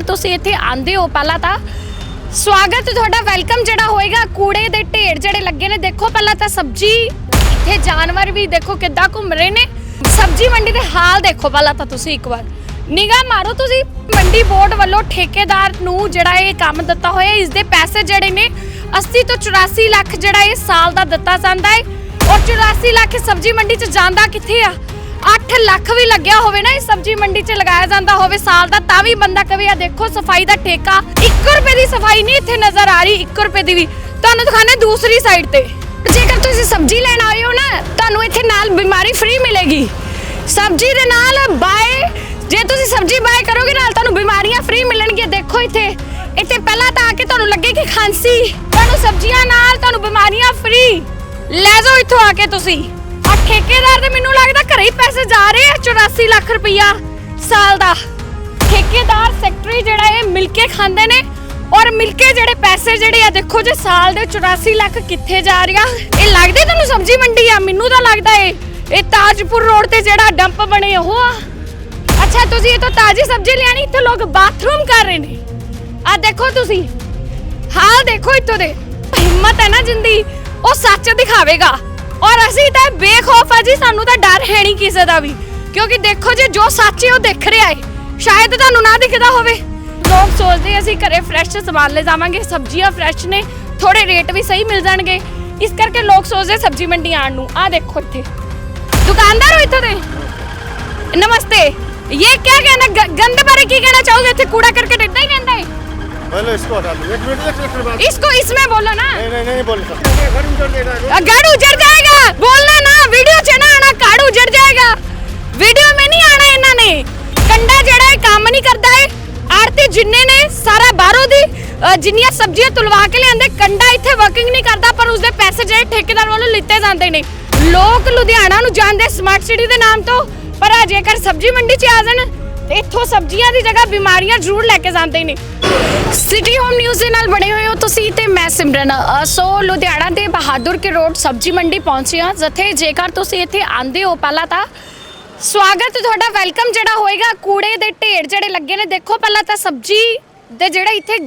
ਜੇਕਰ ਤੁਸੀਂ ਇੱਥੇ ਆਂਦੇ ਹੋ ਪਹਿਲਾਂ ਤਾਂ। ਸਵਾਗਤ ਤੁਹਾਡਾ ਵੈਲਕਮ ਜਿਹੜਾ ਹੋਏਗਾ ਕੂੜੇ ਦੇ ਢੇਰ ਜਿਹੜੇ ਲੱਗੇ ਨੇ। ਦੇਖੋ ਪਹਿਲਾਂ ਤਾਂ ਸਬਜ਼ੀ, ਇੱਥੇ ਜਾਨਵਰ ਵੀ ਦੇਖੋ ਕਿੱਦਾਂ ਘੁੰਮ ਰਹੇ ਨੇ। ਸਬਜ਼ੀ ਮੰਡੀ ਦੇ ਹਾਲ ਦੇਖੋ ਪਹਿਲਾਂ ਤਾਂ ਤੁਸੀਂ ਇੱਕ ਵਾਰ। ਨਿਗਾਹ ਮਾਰੋ ਤੁਸੀਂ, ਮੰਡੀ ਬੋਰਡ ਵੱਲੋਂ ਠੇਕੇਦਾਰ ਨੂੰ ਜਿਹੜਾ ਇਹ ਕੰਮ ਦਿੱਤਾ ਹੋਇਆ ਇਸ ਦੇ ਪੈਸੇ ਜਿਹੜੇ ਨੇ 80 ਤੋਂ 84 ਲੱਖ ਜਿਹੜਾ ਇਹ ਸਾਲ ਦਾ ਦਿੱਤਾ ਜਾਂਦਾ ਹੈ। ਔਰ 84 ਲੱਖ ਸਬਜ਼ੀ ਮੰਡੀ 'ਚ ਜਾਂਦਾ ਕਿੱਥੇ ਆ? 8 ਲੱਖ ਵੀ ਲੱਗਿਆ ਹੋਵੇ ਨਾ ਇਸ ਸਬਜ਼ੀ ਮੰਡੀ 'ਚ ਲਗਾਇਆ ਜਾਂਦਾ ਹੋਵੇ ਸਾਲ ਦਾ, ਤਾਂ ਵੀ ਬੰਦਾ ਕਵੇ ਆ ਦੇਖੋ, ਸਫ਼ਾਈ ਦਾ ਠੇਕਾ 1 ਰੁਪਏ ਦੀ ਸਫ਼ਾਈ ਨਹੀਂ ਇੱਥੇ ਨਜ਼ਰ ਆ ਰਹੀ 1 ਰੁਪਏ ਦੀ ਵੀ। ਤੁਹਾਨੂੰ ਦਿਖਾਣੇ ਦੂਸਰੀ ਸਾਈਡ ਤੇ। ਜੇਕਰ ਤੁਸੀਂ ਸਬਜ਼ੀ ਲੈਣ ਆਏ ਹੋ ਨਾ, ਤੁਹਾਨੂੰ ਇੱਥੇ ਨਾਲ ਬਿਮਾਰੀ ਫ੍ਰੀ ਮਿਲੇਗੀ। ਸਬਜ਼ੀ ਦੇ ਨਾਲ ਬਾਏ ਜੇ ਤੁਸੀਂ ਸਬਜ਼ੀ ਬਾਏ ਕਰੋਗੇ, ਨਾਲ ਤੁਹਾਨੂੰ ਬਿਮਾਰੀਆਂ ਫ੍ਰੀ ਮਿਲਣਗੀਆਂ। ਦੇਖੋ ਇੱਥੇ ਇੱਥੇ ਪਹਿਲਾਂ ਤਾਂ ਆ ਕੇ ਤੁਹਾਨੂੰ ਲੱਗੇਗੀ ਖਾਂਸੀ। ਤੁਹਾਨੂੰ ਸਬਜ਼ੀਆਂ ਨਾਲ ਤੁਹਾਨੂੰ ਬਿਮਾਰੀਆਂ ਫ੍ਰੀ ਲੈ ਜਾਓ ਇੱਥੋਂ ਆ ਕੇ ਤੁਸੀਂ। ਠੇਕੇਦਾਰ ਦੇ ਮੈਨੂੰ ਲੱਗਦਾ ਘਰੇ ਹੀ ਪੈਸੇ ਜਾ ਰਹੇ ਆ 84 ਲੱਖ ਰੁਪਈਆ ਸਾਲ ਦਾ। ਠੇਕੇਦਾਰ, ਸੈਕਟਰੀ ਜਿਹੜਾ ਇਹ ਮਿਲ ਕੇ ਖਾਂਦੇ ਨੇ ਔਰ ਮਿਲ ਕੇ ਜਿਹੜੇ ਪੈਸੇ ਜਿਹੜੇ ਆ, ਦੇਖੋ ਜੇ ਸਾਲ ਦੇ 84 ਲੱਖ ਕਿੱਥੇ ਜਾ ਰਿਹਾ। ਇਹ ਲੱਗਦੇ ਤੁਹਾਨੂੰ ਸਬਜ਼ੀ ਮੰਡੀ ਆ? ਮੈਨੂੰ ਤਾਂ ਲੱਗਦਾ ਏ ਇਹ ਤਾਜਪੁਰ ਰੋਡ ਤੇ ਜਿਹੜਾ ਡੰਪ ਬਣੇ ਉਹ ਆ। ਅੱਛਾ, ਤੁਸੀਂ ਇਹ ਤੋਂ ਤਾਜ਼ੀ ਸਬਜ਼ੀ ਲਿਆਣੀ ਇੱਥੇ ਲੋਕ ਬਾਥਰੂਮ ਕਰ ਰਹੇ ਨੇ। ਆ ਦੇਖੋ ਤੁਸੀਂ। ਹਾਲ ਦੇਖੋ ਇੱਥੋਂ ਦੇ। ਹਿੰਮਤ ਹੈ ਨਾ ਜਿੰਦੀ, ਉਹ ਸੱਚ ਦਿਖਾਵੇਗਾ। ਔਰ ਅਸੀਂ ਤਾਂ ਬੇਖੌਫ ਆ ਜੀ, ਸਾਨੂੰ ਤਾਂ ਡਰ ਹੈ ਨਹੀਂ ਕਿਸੇ ਦਾ ਵੀ। ਕਿਉਂਕਿ ਦੇਖੋ ਜੀ, ਜੋ ਸੱਚ ਹੈ ਉਹ ਦਿਖ ਰਿਹਾ ਹੈ। ਸ਼ਾਇਦ ਤੁਹਾਨੂੰ ਨਾ ਦਿਖਦਾ ਹੋਵੇ। ਲੋਕ ਸੋਚਦੇ ਅਸੀਂ ਘਰੇ ਫਰੈਸ਼ ਸਮਾਨ ਲੈ ਜਾਵਾਂਗੇ, ਸਬਜ਼ੀਆਂ ਫਰੈਸ਼ ਨੇ ਥੋੜੇ ਰੇਟ ਵੀ ਸਹੀ ਮਿਲ ਜਾਣਗੇ। ਇਸ ਕਰਕੇ ਲੋਕ ਸੋਚਦੇ ਸਬਜ਼ੀ ਮੰਡੀ ਆਣ ਨੂੰ। ਆ ਦੇਖੋ ਇੱਥੇ। ਦੁਕਾਨਦਾਰ ਹੋ ਇੱਥੋਂ ਨਮਸਤੇ। ਇਹ ਕੀ ਕਹਿਣਾ ਗੰਦ ਬਾਰੇ ਕੀ ਕਹਿਣਾ ਚਾਹੋਗੇ? ਇੱਥੇ ਕੂੜਾ ਕਰਕੇ ਡਿੱਗਦਾ ਹੀ ਰਹਿੰਦਾ ਹੈ। पहले इसको हटा दो एक मिनट एक मिनट बाद इसको इसमें बोलो ना नहीं नहीं नहीं बोल सकते घर में जोड़ देना है गढ़ उजड़ जाएगा बोलना ना वीडियो च ना आना काड़ उजड़ जाएगा वीडियो में नहीं आना ਇਹਨਾਂ ਨੇ ਕੰਡਾ ਜਿਹੜਾ ਇਹ ਕੰਮ ਨਹੀਂ ਕਰਦਾ ਹੈ ਆੜਤੀ ਜਿੰਨੇ ਨੇ ਸਾਰਾ ਬਾਹਰੋਂ ਦੀ ਅ, ਜਿੰਨੀਆਂ ਸਬਜ਼ੀਆਂ ਤੁਲਵਾ ਕੇ ਲਿਆਂਦੇ ਕੰਡਾ ਇੱਥੇ ਵਰਕਿੰਗ ਨਹੀਂ ਕਰਦਾ ਪਰ ਉਸਦੇ ਪੈਸੇ ਜਿਹੜੇ ਠੇਕੇਦਾਰ ਵੱਲੋਂ ਲਿੱਤੇ ਜਾਂਦੇ ਨੇ ਲੋਕ ਲੁਧਿਆਣਾ ਨੂੰ ਜਾਣਦੇ ਸਮਾਰਟ ਸਿਟੀ ਦੇ ਨਾਮ ਤੋਂ ਪਰ ਆ ਜੇਕਰ ਸਬਜ਼ੀ ਮੰਡੀ 'ਚ ਆ ਜਾਣ ਤੇ ਇੱਥੋਂ ਸਬਜ਼ੀਆਂ ਦੀ ਜਗ੍ਹਾ ਬਿਮਾਰੀਆਂ ਜ਼ਰੂਰ ਲੈ ਕੇ ਜਾਂਦੇ ਨੇ। ਸਿਟੀ ਹੋਮ ਨਿਊਜ਼ ਦੇ ਨਾਲ ਬਣੇ ਹੋਏ ਹੋ ਤੁਸੀਂ ਤੇ ਮੈਂ ਸਿਮਰਨ। ਸੋ ਲੁਧਿਆਣਾ ਦੇ ਬਹਾਦਰ ਕੇ ਰੋਡ ਸਬਜ਼ੀ ਮੰਡੀ ਪਹੁੰਚੇ ਹਾਂ। ਜਿੱਥੇ ਜੇਕਰ ਤੁਸੀਂ ਇੱਥੇ ਆਂਦੇ ਹੋ ਪਹਿਲਾਂ ਤਾਂ ਸਵਾਗਤ ਤੁਹਾਡਾ, ਵੈਲਕਮ ਜਿਹੜਾ ਹੋਏਗਾ। ਕੂੜੇ ਦੇ ਢੇਰ ਜਿਹੜੇ ਲੱਗੇ ਨੇ, ਦੇਖੋ ਪਹਿਲਾਂ ਤਾਂ ਸਬਜ਼ੀ ਦੇ ਜਿਹੜਾ ਇੱਥੇ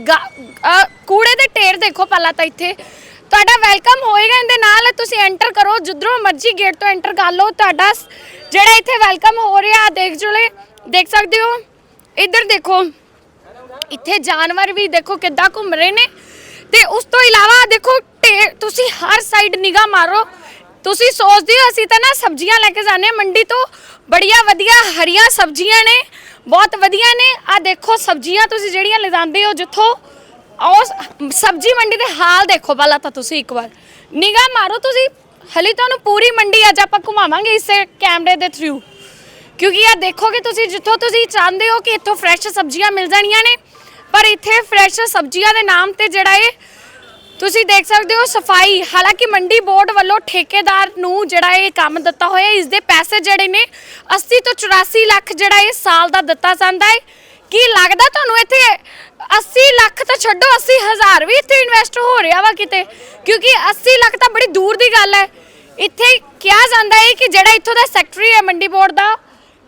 ਕੂੜੇ ਦੇ ਢੇਰ ਦੇਖੋ ਪਹਿਲਾਂ ਤਾਂ ਇੱਥੇ। ਤੁਹਾਡਾ ਵੈਲਕਮ ਹੋਏਗਾ ਇਹਦੇ ਨਾਲ, ਤੁਸੀਂ ਐਂਟਰ ਕਰੋ। ਜਿੱਧਰੋਂ ਮਰਜ਼ੀ ਗੇਟ ਤੋਂ ਐਂਟਰ ਕਰ ਲਓ। ਤੁਹਾਡਾ ਜਿਹੜਾ ਇੱਥੇ ਵੈਲਕਮ ਹੋ ਰਿਹਾ, ਦੇਖ ਜੁਲੇ। ਦੇਖ ਸਕਦੇ ਹੋ? ਇੱਧਰ ਦੇਖੋ। ਇੱਥੇ ਜਾਨਵਰ ਵੀ ਦੇਖੋ ਕਿੱਦਾਂ ਘੁੰਮ ਰਹੇ ਨੇ। ਤੇ ਉਸ ਤੋਂ ਇਲਾਵਾ ਦੇਖੋ ਢੇਰ ਤੁਸੀਂ ਹਰ ਸਾਈਡ ਨਿਗਾਹ ਮਾਰੋ। ਤੁਸੀਂ ਸੋਚਦੇ ਹੋ, ਅਸੀਂ ਤਾਂ ਨਾ ਸਬਜ਼ੀਆਂ ਲੈ ਕੇ ਜਾਂਦੇ ਮੰਡੀ ਤੋਂ। ਬੜੀਆਂ ਵਧੀਆ ਹਰੀਆਂ ਸਬਜ਼ੀਆਂ ਨੇ, ਬਹੁਤ ਵਧੀਆ ਨੇ। ਆ ਦੇਖੋ ਸਬਜ਼ੀਆਂ ਤੁਸੀਂ ਜਿਹੜੀਆਂ ਲੈ ਹੋ ਜਿੱਥੋਂ ਉਹ ਸਬਜ਼ੀ ਮੰਡੀ ਦੇ ਹਾਲ ਦੇਖੋ ਪਹਿਲਾਂ ਤਾਂ ਤੁਸੀਂ ਇੱਕ ਵਾਰ। ਨਿਗਾਹ ਮਾਰੋ ਤੁਸੀਂ, ਹਲੇ ਤੁਹਾਨੂੰ ਪੂਰੀ ਮੰਡੀ ਅੱਜ ਆਪਾਂ ਘੁਮਾਵਾਂਗੇ ਇਸ ਕੈਮਰੇ ਦੇ ਥਰੂ ਕਿਉਂਕਿ ਇਹ ਦੇਖੋਗੇ ਤੁਸੀਂ, ਜਿੱਥੋਂ ਤੁਸੀਂ ਚਾਹੁੰਦੇ ਹੋ ਕਿ ਇੱਥੋਂ ਫਰੈਸ਼ ਸਬਜ਼ੀਆਂ ਮਿਲ ਜਾਣੀਆਂ ਨੇ, ਪਰ ਇੱਥੇ ਫਰੈਸ਼ ਸਬਜ਼ੀਆਂ ਦੇ ਨਾਮ ਤੇ ਜਿਹੜਾ ਇਹ, ਤੁਸੀਂ ਦੇਖ ਸਕਦੇ ਹੋ ਸਫ਼ਾਈ। ਹਾਲਾਂਕਿ ਮੰਡੀ ਬੋਰਡ ਵੱਲੋਂ ਠੇਕੇਦਾਰ ਨੂੰ ਜਿਹੜਾ ਇਹ ਕੰਮ ਦਿੱਤਾ ਹੋਇਆ ਇਸ ਦੇ ਪੈਸੇ ਜਿਹੜੇ ਨੇ 80 ਤੋਂ 84 ਲੱਖ ਜਿਹੜਾ ਇਹ ਸਾਲ ਦਾ ਦਿੱਤਾ ਜਾਂਦਾ ਹੈ। ਕੀ ਲੱਗਦਾ ਤੁਹਾਨੂੰ ਇੱਥੇ 80 ਲੱਖ ਤਾਂ ਛੱਡੋ 80 ਹਜ਼ਾਰ ਵੀ ਇੱਥੇ ਇਨਵੈਸਟ ਹੋ ਰਿਹਾ ਵਾ ਕਿਤੇ? ਕਿਉਂਕਿ 80 ਲੱਖ ਤਾਂ ਬੜੀ ਦੂਰ ਦੀ ਗੱਲ ਹੈ। ਇੱਥੇ ਕਿਹਾ ਜਾਂਦਾ ਹੈ ਕਿ ਜਿਹੜਾ ਇੱਥੋਂ ਦਾ ਸੈਕਟਰੀ ਹੈ ਮੰਡੀ ਬੋਰਡ ਦਾ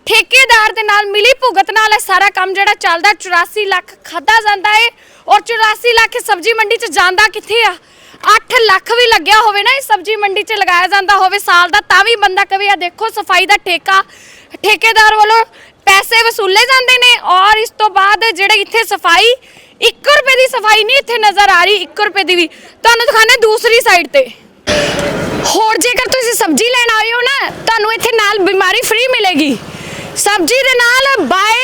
ਠੇਕੇਦਾਰ ਦੇ ਨਾਲ ਮਿਲੀ ਭੁਗਤ ਨਾਲ ਇਹ ਸਾਰਾ ਕੰਮ ਜਿਹੜਾ ਚੱਲਦਾ 84 ਲੱਖ ਖਾਦਾ ਜਾਂਦਾ ਹੈ ਔਰ 84 ਲੱਖ ਸਬਜ਼ੀ ਮੰਡੀ 'ਚ ਜਾਂਦਾ ਕਿੱਥੇ ਆ? 8 ਲੱਖ ਵੀ ਲੱਗਿਆ ਹੋਵੇ ਨਾ ਇਸ ਸਬਜ਼ੀ ਮੰਡੀ 'ਚ ਲਗਾਇਆ ਜਾਂਦਾ ਹੋਵੇ ਸਾਲ ਦਾ, ਤਾਂ ਵੀ ਬੰਦਾ ਕਵੇ ਆ ਦੇਖੋ ਸਫ਼ਾਈ ਦਾ ਠੇਕਾ। ਠੇਕੇਦਾਰ ਵੱਲੋਂ ਪੈਸੇ ਵਸੂਲੇ ਜਾਂਦੇ ਨੇ ਔਰ ਇਸ ਤੋਂ ਬਾਅਦ ਜਿਹੜੇ ਇੱਥੇ ਸਫ਼ਾਈ 1 ਰੁਪਏ ਦੀ ਸਫ਼ਾਈ ਨਹੀਂ ਇੱਥੇ ਨਜ਼ਰ ਆ ਰਹੀ 1 ਰੁਪਏ ਦੀ ਵੀ। ਤੁਹਾਨੂੰ ਦਿਖਾਣੇ ਦੂਸਰੀ ਸਾਈਡ ਤੇ। ਹੋਰ ਜੇਕਰ ਤੁਸੀਂ ਸਬਜ਼ੀ ਲੈਣ ਆਏ ਹੋ ਨਾ, ਤੁਹਾਨੂੰ ਇੱਥੇ ਨਾਲ ਬਿਮਾਰੀ ਫ੍ਰੀ ਮਿਲੇਗੀ। ਸਬਜ਼ੀ ਦੇ ਨਾਲ ਬਾਏ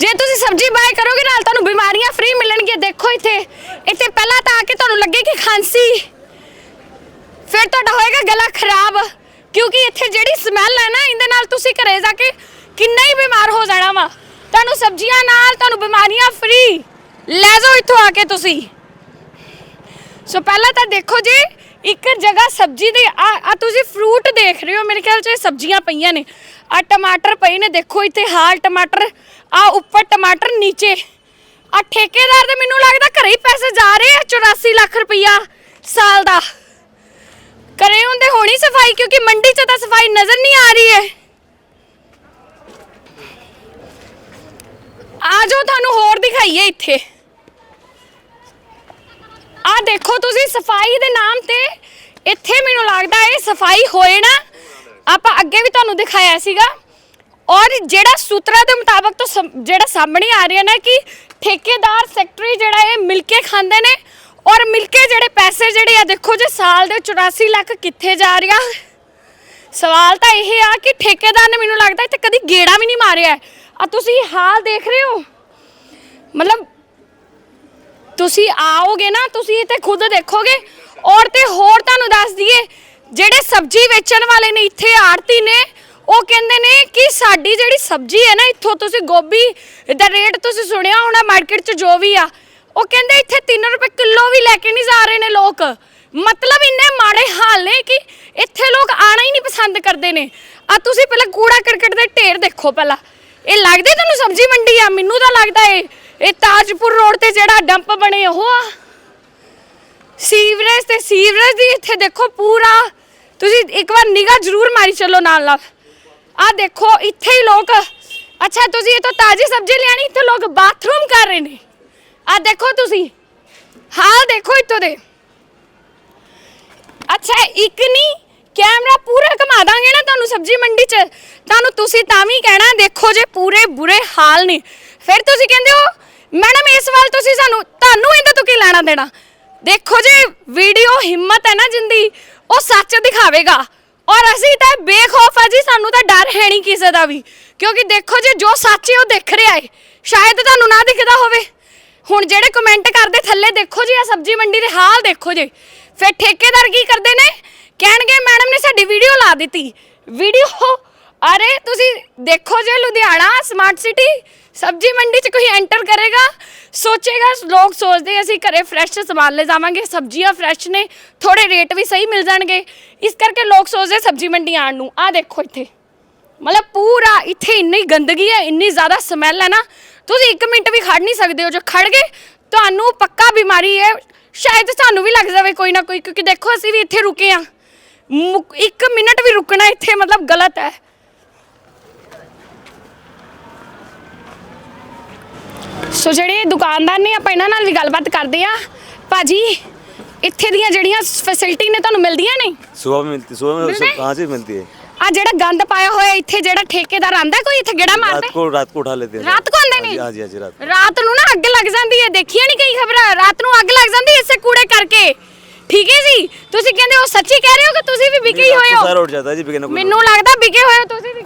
ਜੇ ਤੁਸੀਂ ਸਬਜ਼ੀ ਬਾਏ ਕਰੋਗੇ ਨਾਲ ਤੁਹਾਨੂੰ ਬਿਮਾਰੀਆਂ ਫ੍ਰੀ ਮਿਲਣਗੀਆਂ, ਦੇਖੋ ਇੱਥੇ। ਇੱਥੇ ਪਹਿਲਾਂ ਤਾਂ ਆ ਕੇ ਤੁਹਾਨੂੰ ਲੱਗੇਗੀ ਖਾਂਸੀ। ਫਿਰ ਤੁਹਾਡਾ ਹੋਏਗਾ ਗਲਾ ਖਰਾਬ। ਕਿਉਂਕਿ ਇੱਥੇ ਜਿਹੜੀ ਸਮੈਲ ਹੈ ਨਾ, ਇਹਦੇ ਨਾਲ ਤੁਸੀਂ ਘਰੇ ਜਾ ਕੇ ਕਿੰਨਾ ਹੀ ਬਿਮਾਰ ਹੋ ਜਾਣਾ ਵਾ। ਤੁਹਾਨੂੰ ਸਬਜ਼ੀਆਂ ਨਾਲ ਤੁਹਾਨੂੰ ਬਿਮਾਰੀਆਂ ਫ੍ਰੀ ਲੈ ਜਾਓ ਇੱਥੋਂ ਆ ਕੇ ਤੁਸੀਂ। ਸੋ ਪਹਿਲਾਂ ਤਾਂ ਦੇਖੋ ਜੀ ਇੱਕ ਜਗ੍ਹਾ ਸਬਜ਼ੀ ਦੇ, ਆ ਆ ਤੁਸੀਂ ਫਰੂਟ ਦੇਖ ਰਹੇ ਹੋ, ਮੇਰੇ ਖਿਆਲ ਚ ਇਹ ਸਬਜ਼ੀਆਂ ਪਈਆਂ ਨੇ। ਆ ਟਮਾਟਰ ਪਏ ਨੇ, ਦੇਖੋ ਇੱਥੇ ਹਾਲ ਟਮਾਟਰ, ਆ ਉੱਪਰ ਟਮਾਟਰ, ਨੀਚੇ। ਆ ਠੇਕੇਦਾਰ ਦੇ ਮੈਨੂੰ ਲੱਗਦਾ ਘਰੇ ਹੀ ਪੈਸੇ ਜਾ ਰਹੇ ਆ 84 ਲੱਖ ਰੁਪਇਆ ਸਾਲ ਦਾ। ਕਰੇ ਹੁੰਦੇ ਹੋਣੀ ਸਫ਼ਾਈ, ਕਿਉਂਕਿ ਮੰਡੀ 'ਚ ਤਾਂ ਸਫ਼ਾਈ ਨਜ਼ਰ ਨਹੀਂ ਆ ਰਹੀ ਹੈ। ਆ ਜਾਓ, ਤੁਹਾਨੂੰ ਹੋਰ ਦਿਖਾਈਏ ਇੱਥੇ। ਆ ਦੇਖੋ ਤੁਸੀਂ ਸਫ਼ਾਈ ਦੇ ਨਾਮ ਤੇ ਇੱਥੇ ਮੈਨੂੰ ਲੱਗਦਾ ਇਹ ਸਫ਼ਾਈ ਹੋਏ ਨਾ। ਆਪਾਂ ਅੱਗੇ ਵੀ ਤੁਹਾਨੂੰ ਦਿਖਾਇਆ ਸੀਗਾ। ਔਰ ਜਿਹੜਾ ਸੂਤਰਾਂ ਦੇ ਮੁਤਾਬਕ ਤੋਂ ਸਮ- ਜਿਹੜਾ ਸਾਹਮਣੇ ਆ ਰਿਹਾ ਨਾ ਕਿ ਠੇਕੇਦਾਰ, ਸੈਕਟਰੀ ਜਿਹੜਾ ਇਹ ਮਿਲ ਕੇ ਖਾਂਦੇ ਨੇ। ਔਰ ਮਿਲ ਕੇ ਜਿਹੜੇ ਪੈਸੇ ਜਿਹੜੇ ਆ, ਦੇਖੋ ਜੇ, ਸਾਲ ਦੇ 84 ਲੱਖ ਕਿੱਥੇ ਜਾ ਰਿਹਾ। ਸਵਾਲ ਤਾਂ ਇਹ ਆ ਕਿ ਠੇਕੇਦਾਰ ਨੇ ਮੈਨੂੰ ਲੱਗਦਾ ਇੱਥੇ ਕਦੀ ਗੇੜਾ ਵੀ ਨਹੀਂ ਮਾਰਿਆ। ਆ ਤੁਸੀਂ ਹਾਲ ਦੇਖ ਰਹੇ ਹੋ? ਮਤਲਬ ਤੁਸੀਂ ਆਓਗੇ ਨਾ, ਤੁਸੀਂ ਇੱਥੇ ਖੁਦ ਦੇਖੋਗੇ। ਔਰ ਤੇ ਹੋਰ ਤੁਹਾਨੂੰ ਦੱਸ ਦਈਏ, ਜਿਹੜੇ ਸਬਜ਼ੀ ਵੇਚਣ ਵਾਲੇ ਨੇ, ਇੱਥੇ ਆੜਤੀ ਨੇ, ਉਹ ਕਹਿੰਦੇ ਨੇ ਕਿ ਸਾਡੀ ਜਿਹੜੀ ਸਬਜ਼ੀ ਹੈ ਨਾ, ਇੱਥੋਂ ਤੁਸੀਂ ਗੋਭੀ ਦਾ ਰੇਟ ਤੁਸੀਂ ਸੁਣਿਆ ਹੋਣਾ ਮਾਰਕੀਟ 'ਚ ਜੋ ਵੀ ਆ। ਉਹ ਕਹਿੰਦੇ ਇੱਥੇ 3 ਰੁਪਏ ਕਿਲੋ ਵੀ ਲੈ ਕੇ ਨਹੀਂ ਜਾ ਰਹੇ ਨੇ ਲੋਕ। ਮਤਲਬ ਇੰਨੇ ਮਾੜੇ ਹਾਲ ਨੇ ਕਿ ਇੱਥੇ ਲੋਕ ਆਣਾ ਹੀ ਨਹੀਂ ਪਸੰਦ ਕਰਦੇ ਨੇ। ਆ ਤੁਸੀਂ ਪਹਿਲਾਂ ਕੂੜਾ ਕਰਕਟ ਦੇ ਢੇਰ ਦੇਖੋ ਪਹਿਲਾਂ। ਇਹ ਲੱਗਦੀ ਤੁਹਾਨੂੰ ਸਬਜ਼ੀ ਮੰਡੀ ਆ? ਮੈਨੂੰ ਤਾਂ ਲੱਗਦਾ ਏ ਇਹ ਤਾਜਪੁਰ ਰੋਡ ਤੇ ਜਿਹੜਾ ਡੰਪ ਬਣੇ ਉਹ ਆ। ਸੀਵਰੇਜ ਤੇ ਸੀਵਰੇਜ ਦੀ ਇੱਥੇ ਦੇਖੋ ਪੂਰਾ। ਤੁਸੀਂ ਇੱਕ ਵਾਰ ਨਿਗਾਹ ਜ਼ਰੂਰ ਮਾਰੀ ਚੱਲੋ ਨਾਲ ਨਾਲ। ਆ ਦੇਖੋ, ਇੱਥੇ ਹੀ ਲੋਕ। ਅੱਛਾ, ਤੁਸੀਂ ਇਹ ਤੋਂ ਤਾਜ਼ੀ ਸਬਜ਼ੀ ਲਿਆਣੀ ਇੱਥੇ ਲੋਕ ਬਾਥਰੂਮ ਕਰ ਰਹੇ ਨੇ। ਆ ਦੇਖੋ ਤੁਸੀਂ। ਹਾਲ ਦੇਖੋ ਇੱਥੋਂ ਦੇ। ਅੱਛਾ, ਇੱਕ ਨਹੀਂ, ਕੈਮਰਾ ਪੂਰਾ ਘੁਮਾ ਦਾਂਗੇ ਨਾ ਤੁਹਾਨੂੰ ਸਬਜ਼ੀ ਮੰਡੀ 'ਚ। ਤੁਹਾਨੂੰ ਤੁਸੀਂ ਤਾਂ ਵੀ ਕਹਿਣਾ, ਦੇਖੋ ਜੇ ਪੂਰੇ ਬੁਰੇ ਹਾਲ ਨੇ। ਫਿਰ ਤੁਸੀਂ ਕਹਿੰਦੇ ਹੋ ਮੈਡਮ, ਇਸ ਵਾਰ ਤੁਸੀਂ ਸਾਨੂੰ ਤੁਹਾਨੂੰ ਇਹਦਾ ਤੋਂ ਕੀ ਲੈਣਾ ਦੇਣਾ? ਦੇਖੋ ਜੇ, ਵੀਡੀਓ ਹਿੰਮਤ ਹੈ ਨਾ ਜਿੰਦੀ, ਉਹ ਸੱਚ ਦਿਖਾਵੇਗਾ। ਔਰ ਅਸੀਂ ਤਾਂ ਬੇਖੌਫ ਆ ਜੀ, ਸਾਨੂੰ ਤਾਂ ਡਰ ਹੈ ਨਹੀਂ ਕਿਸੇ ਦਾ ਵੀ। ਕਿਉਂਕਿ ਦੇਖੋ ਜੇ, ਜੋ ਸੱਚ ਹੈ ਉਹ ਦਿਖ ਰਿਹਾ ਹੈ। ਸ਼ਾਇਦ ਤੁਹਾਨੂੰ ਨਾ ਦਿਖਦਾ ਹੋਵੇ। ਹੁਣ ਜਿਹੜੇ ਕਮੈਂਟ ਕਰਦੇ ਥੱਲੇ ਦੇਖੋ ਜੀ ਆ ਸਬਜ਼ੀ ਮੰਡੀ ਦੇ ਹਾਲ ਦੇਖੋ ਜੀ। ਫਿਰ ਠੇਕੇਦਾਰ ਕੀ ਕਰਦੇ ਨੇ? ਕਹਿਣਗੇ, ਮੈਡਮ ਨੇ ਸਾਡੀ ਵੀਡੀਓ ਲਾ ਦਿੱਤੀ। ਵੀਡੀਓ ਅਰੇ, ਤੁਸੀਂ ਦੇਖੋ ਜੇ, ਲੁਧਿਆਣਾ ਸਮਾਰਟ ਸਿਟੀ ਸਬਜ਼ੀ ਮੰਡੀ 'ਚ ਕੋਈ ਐਂਟਰ ਕਰੇਗਾ, ਸੋਚੇਗਾ, ਲੋਕ ਸੋਚਦੇ ਅਸੀਂ ਘਰੇ ਫਰੈਸ਼ ਸਮਾਨ ਲੈ ਜਾਵਾਂਗੇ, ਸਬਜ਼ੀਆਂ ਫਰੈਸ਼ ਨੇ ਥੋੜੇ ਰੇਟ ਵੀ ਸਹੀ ਮਿਲ ਜਾਣਗੇ। ਇਸ ਕਰਕੇ ਲੋਕ ਸੋਚਦੇ ਸਬਜ਼ੀ ਮੰਡੀ ਆਉਣ ਨੂੰ। ਆ ਦੇਖੋ ਇੱਥੇ। ਮਤਲਬ ਪੂਰਾ ਇੱਥੇ ਇੰਨੀ ਗੰਦਗੀ ਹੈ, ਇੰਨੀ ਜ਼ਿਆਦਾ ਸਮੈਲ ਹੈ ਨਾ, ਤੁਸੀਂ 1 ਮਿੰਟ ਵੀ ਖੜ ਨਹੀਂ ਸਕਦੇ ਹੋ। ਜੇ ਖੜ ਗਏ, ਤੁਹਾਨੂੰ ਪੱਕਾ ਬਿਮਾਰੀ ਹੈ। ਸ਼ਾਇਦ ਸਾਨੂੰ ਵੀ ਲੱਗ ਜਾਵੇ ਕੋਈ ਨਾ ਕੋਈ, ਕਿਉਂਕਿ ਦੇਖੋ ਅਸੀਂ ਵੀ ਇੱਥੇ ਰੁਕੇ ਆ 1 ਮਿੰਟ ਵੀ ਰੁਕਣਾ ਇੱਥੇ ਮਤਲਬ ਗਲਤ ਹੈ। ਸੋ ਜਿਹੜੇ ਦੁਕਾਨਦਾਰ ਨੇ ਆਪਾਂ ਇਹਨਾਂ ਨਾਲ ਵੀ ਗੱਲਬਾਤ ਕਰਦੇ ਆ ਭਾਜੀ ਇੱਥੇ ਦੀਆਂ ਜਿਹੜੀਆਂ ਫੈਸਿਲਿਟੀ ਨੇ ਤੁਹਾਨੂੰ ਮਿਲਦੀਆਂ ਨੇ सुबह में मिलती सुबह में मिलते हैं? सब कहाँ से मिलती है ਆ ਜਿਹੜਾ ਗੰਦ ਪਾਇਆ ਹੋਇਆ ਇੱਥੇ ਜਿਹੜਾ ਠੇਕੇਦਾਰ ਆਂਦਾ ਕੋਈ ਇੱਥੇ ਗੇੜਾ ਮਾਰਦਾ रात को रात को उठा लेते हैं ਰਾਤ ਨੂੰ ਆਉਂਦੇ ਨੇ हाँ जी हाँ जी रात ਰਾਤ ਨੂੰ ਨਾ ਅੱਗ ਲੱਗ ਜਾਂਦੀ ਹੈ ਦੇਖੀਆਂ ਨਹੀਂ ਕਈ ਖਬਰਾਂ ਰਾਤ ਨੂੰ ਅੱਗ ਲੱਗ ਜਾਂਦੀ ਹੈ ਇਸੇ ਕੂੜੇ ਕਰਕੇ ਠੀਕ ਹੈ ਜੀ ਤੁਸੀਂ ਕਹਿੰਦੇ ਹੋ ਸੱਚੀ ਕਹਿ ਰਹੇ ਹੋ ਕਿ ਤੁਸੀਂ ਵੀ ਵਿਕੇ ਹੀ ਹੋਏ ਹੋ सारा उठ जाता है जी बिके ना कोई ਮੈਨੂੰ ਲੱਗਦਾ ਵਿਕੇ ਹੋਏ ਹੋ ਤੁਸੀਂ ਵੀ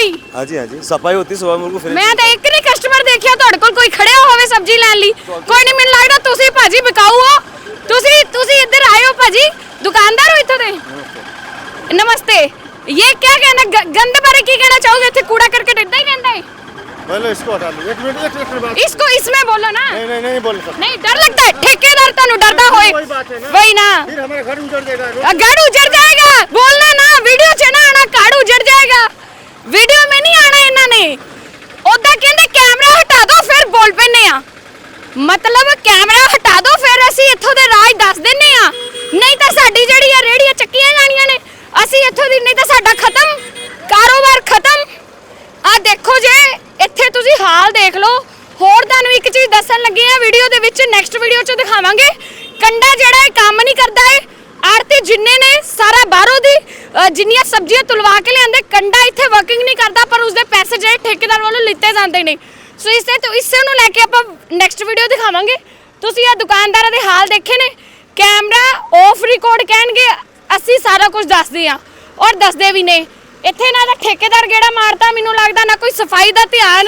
ਤੋਂ ਕੋਈ हाँ जी हाँ जी सफाई होती है सुबह में उनको फिर ਮੈਂ ਤਾਂ ਇੱਕ ਨਹੀਂ ਕਸਟਮਰ ਦੇਖਿਆ ਤੁਹਾਡੇ ਕੋਲ ਕੋਈ ਖੜਿਆ ਹੋਵੇ ਸਬਜ਼ੀ ਲੈਣ ਲਈ ਕੋਈ ਨਹੀਂ ਮੈਨੂੰ ਲੱਗਦਾ ਤੁਸੀਂ ਭਾਜੀ ਵਿਕਾਊ ਹੋ ਤੁਸੀਂ ਤੁਸੀਂ ਇੱਧਰ ਆਏ ਹੋ ਭਾਜੀ ਦੁਕਾਨਦਾਰ ਹੋ ਇੱਥੋਂ ਦੇ ਨਮਸਤੇ ਇਹ ਕੀ ਕਹਿਣਾ ਗ- ਗੰਦ ਬਾਰੇ ਕੀ ਕਹਿਣਾ ਚਾਹੋਗੇ ਇੱਥੇ ਕੂੜਾ ਕਰਕਟ ਇਦਾਂ ਹੀ ਕਹਿੰਦਾ ਹੈ पहले इसको हटा लो एक मिनट एक सेकंड बाद इसको इसमें बोलो ना नहीं नहीं नहीं बोल सकते नहीं डर लगता है ठेकेदार ਤੁਹਾਨੂੰ ਡਰਦਾ ਹੋਏ वही बात है ना वही ना फिर हमारा घर उजड़ जाएगा गढ़ उजड़ जाएगा बोलना ना वीडियो ਚ ਨਾ ਆਣਾ ਗੜ ਉਜੜ ਜਾਏਗਾ ਨਹੀਂ ਆਣਾ ਇਹਨਾਂ ਨੇ। ਉਦਾਂ ਕਹਿੰਦੇ ਕੈਮਰਾ ਹਟਾ ਦਿਓ ਫਿਰ ਬੋਲ ਪੈਨੇ ਆ। ਮਤਲਬ ਕੈਮਰਾ ਹਟਾ ਦਿਓ ਫਿਰ ਅਸੀਂ ਇੱਥੋਂ ਦੇ ਰਾਜ ਦੱਸ ਦਿੰਨੇ ਆ। ਨਹੀਂ ਤਾਂ ਸਾਡੀ ਜਿਹੜੀ ਆ ਰੇੜੀਆਂ ਚੱਕੀਆਂ ਜਾਣੀਆਂ ਨੇ, ਅਸੀਂ ਇੱਥੋਂ ਦੀ, ਨਹੀਂ ਤਾਂ ਸਾਡਾ ਖਤਮ, ਕਾਰੋਬਾਰ ਖਤਮ। ਆ ਦੇਖੋ ਜੇ, ਇੱਥੇ ਤੁਸੀਂ ਹਾਲ ਦੇਖ ਲਓ। ਹੋਰ ਤੁਹਾਨੂੰ ਇੱਕ ਚੀਜ਼ ਦੱਸਣ ਲੱਗੇ ਆ, ਵੀਡੀਓ ਦੇ ਵਿੱਚ ਨੈਕਸਟ ਵੀਡੀਓ 'ਚ ਦਿਖਾਵਾਂਗੇ। ਕੰਡਾ ਜਿਹੜਾ ਇਹ ਕੰਮ ਨਹੀਂ ਕਰਦਾ ਏ ਆੜਤੀ ਜਿੰਨੇ ਨੇ ਸਾਰਾ ਬਾਹਰੋਂ ਦੀ ਅ, ਜਿੰਨੀਆਂ ਸਬਜ਼ੀਆਂ ਤੁਲਵਾ ਕੇ ਲਿਆਂਦੇ ਕੰਡਾ ਇੱਥੇ ਵਰਕਿੰਗ ਨਹੀਂ ਕਰਦਾ ਪਰ ਉਸਦੇ ਪੈਸੇ ਜਿਹੜੇ ਠੇਕੇਦਾਰ ਵੱਲੋਂ ਲਿੱਤੇ ਜਾਂਦੇ ਨੇ। ਸੋ ਇਸੇ ਤੋਂ ਇਸੇ ਨੂੰ ਲੈ ਕੇ ਆਪਾਂ ਨੈਕਸਟ ਵੀਡੀਓ ਦਿਖਾਵਾਂਗੇ। ਤੁਸੀਂ ਆ ਦੁਕਾਨਦਾਰਾਂ ਦੇ ਹਾਲ ਦੇਖੇ ਨੇ। ਕੈਮਰਾ ਆਫ ਰਿਕਾਰਡ ਕਹਿਣਗੇ ਅਸੀਂ ਸਾਰਾ ਕੁਝ ਦੱਸਦੇ ਆ ਔਰ ਦੱਸਦੇ ਵੀ ਨੇ। ਇੱਥੇ ਨਾ ਤਾਂ ਠੇਕੇਦਾਰ ਗੇੜਾ ਮਾਰਦਾ ਮੈਨੂੰ ਲੱਗਦਾ ਨਾ ਕੋਈ ਸਫ਼ਾਈ ਦਾ ਧਿਆਨ।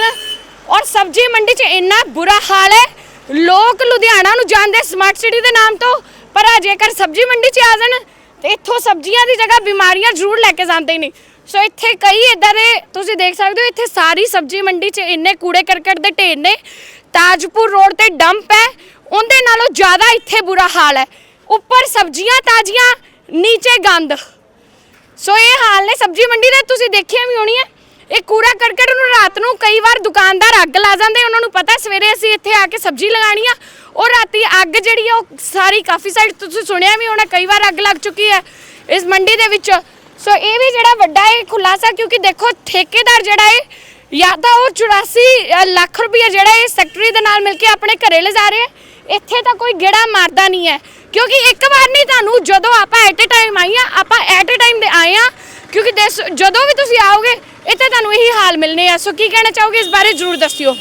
ਔਰ ਸਬਜ਼ੀ ਮੰਡੀ 'ਚ ਇੰਨਾ ਬੁਰਾ ਹਾਲ ਹੈ। ਲੋਕ ਲੁਧਿਆਣਾ ਨੂੰ ਜਾਣਦੇ ਸਮਾਰਟ ਸਿਟੀ ਦੇ ਨਾਮ ਤੋਂ। ਪਰ ਆ ਜੇਕਰ ਸਬਜ਼ੀ ਮੰਡੀ 'ਚ ਆ ਜਾਣ, ਤੇ ਇੱਥੋਂ ਸਬਜ਼ੀਆਂ ਦੀ ਜਗ੍ਹਾ ਬਿਮਾਰੀਆਂ ਜ਼ਰੂਰ ਲੈ ਕੇ ਜਾਂਦੇ ਨੇ। ਸੋ ਇੱਥੇ ਕਈ ਇਦਾਂ ਦੇ, ਤੁਸੀਂ ਦੇਖ ਸਕਦੇ ਹੋ, ਇੱਥੇ ਸਾਰੀ ਸਬਜ਼ੀ ਮੰਡੀ 'ਚ ਇੰਨੇ ਕੂੜੇ ਕਰਕਟ ਦੇ ਢੇਰ ਨੇ। ਤਾਜਪੁਰ ਰੋਡ ਤੇ ਡੰਪ ਹੈ, ਉਹਦੇ ਨਾਲੋਂ ਜ਼ਿਆਦਾ ਇੱਥੇ ਬੁਰਾ ਹਾਲ ਹੈ। ਉੱਪਰ ਸਬਜ਼ੀਆਂ ਤਾਜ਼ੀਆਂ, ਨੀਚੇ ਗੰਦ। ਸੋ ਇਹ ਹਾਲ ਨੇ, ਸਬਜ਼ੀ ਮੰਡੀ ਦਾ, ਤੁਸੀਂ ਦੇਖਿਆ ਵੀ ਹੋਣੀ ਹੈ ਇਹ ਕੂੜਾ ਕਰਕਟ ਨੂੰ ਰਾਤ ਨੂੰ ਕਈ ਵਾਰ ਦੁਕਾਨਦਾਰ ਅੱਗ ਲਾ ਜਾਂਦੇ, ਉਹਨਾਂ ਨੂੰ ਪਤਾ, ਸਵੇਰੇ ਅਸੀਂ ਇੱਥੇ ਆ ਕੇ ਸਬਜ਼ੀ ਲਗਾਣੀ ਆ, ਉਹ ਰਾਤੀ ਅੱਗ ਜਿਹੜੀ ਆ, ਉਹ ਸਾਰੀ ਕਾਫੀ ਸਾਈਡ ਤੁਸੀਂ ਸੁਣਿਆ ਵੀ ਹੋਣਾ, ਕਈ ਵਾਰ ਅੱਗ ਲੱਗ ਚੁੱਕੀ ਹੈ ਇਸ ਮੰਡੀ ਦੇ ਵਿੱਚ। ਸੋ ਇਹ ਵੀ ਜਿਹੜਾ ਵੱਡਾ ਹੈ ਖੁਲਾਸਾ, ਕਿਉਂਕਿ ਦੇਖੋ, ਠੇਕੇਦਾਰ ਜਿਹੜਾ ਹੈ ਜਾਂ ਤਾਂ ਉਹ 84 ਲੱਖ ਰੁਪਏ ਜਿਹੜਾ ਇਹ ਸੈਕਟਰੀ ਦੇ ਨਾਲ ਮਿਲ ਕੇ ਆਪਣੇ ਘਰੇ ਲਿਜਾ ਰਹੇ ਇੱਥੇ ਤਾਂ ਕੋਈ ਗੇੜਾ ਮਾਰਦਾ ਨਹੀਂ ਹੈ। ਕਿਉਂਕਿ ਇੱਕ ਵਾਰ ਨਹੀਂ ਤੁਹਾਨੂੰ, ਜਦੋਂ ਆਪਾਂ ਐਟ ਅ ਟਾਈਮ ਆਈਆਂ, ਆਪਾਂ ਐਟ ਅ ਟਾਈਮ ਦੇ ਆਏ ਆ ਕਿਉਂਕਿ ਜਦੋਂ ਵੀ ਤੁਸੀਂ ਆਓਗੇ ਇੱਥੇ ਤੁਹਾਨੂੰ ਇਹੀ ਹਾਲ ਮਿਲਨੇ ਆ। ਸੋ ਕੀ ਕਹਿਣਾ ਚਾਹੋਗੇ ਇਸ ਬਾਰੇ ਜਰੂਰ ਦੱਸਿਓ।